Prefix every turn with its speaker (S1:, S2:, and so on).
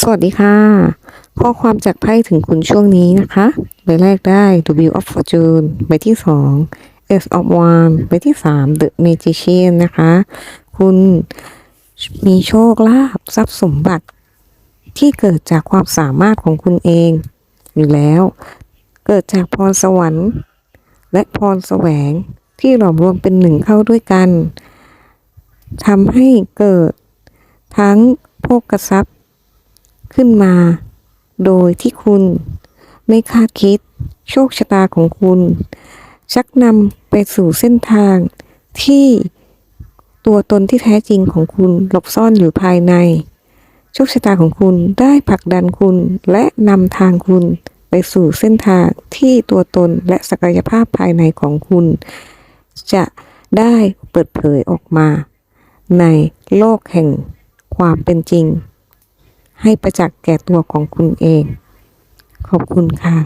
S1: สวัสดีค่ะ ข้อความจากไพ่ถึงคุณช่วงนี้นะคะ ใบแรกได้ W of Fortune ใบที่สอง Ace of Wands ใบที่สาม The Magician นะคะ คุณมีโชคลาภทรัพย์สมบัติที่เกิดจากความสามารถของคุณเองอยู่แล้ว เกิดจากพรสวรรค์ และพรแสวงที่หลอมรวมเป็นหนึ่งเข้าด้วยกันทำให้เกิดทั้งโภกทรัพย์ ขึ้นมา โดยที่คุณไม่คาดคิด โชคชะตาของคุณ ชักนำไปสู่เส้นทางที่ตัวตนที่แท้จริงของคุณหลบซ่อนอยู่ภายใน โชคชะตาของคุณได้ผลักดันคุณและนำทางคุณไปสู่เส้นทางที่ตัวตนและศักยภาพภายในของคุณ จะได้เปิดเผยออกมา ในโลกแห่งความเป็นจริง ให้ประจักษ์แก่ตัวของคุณเอง ขอบคุณค่ะ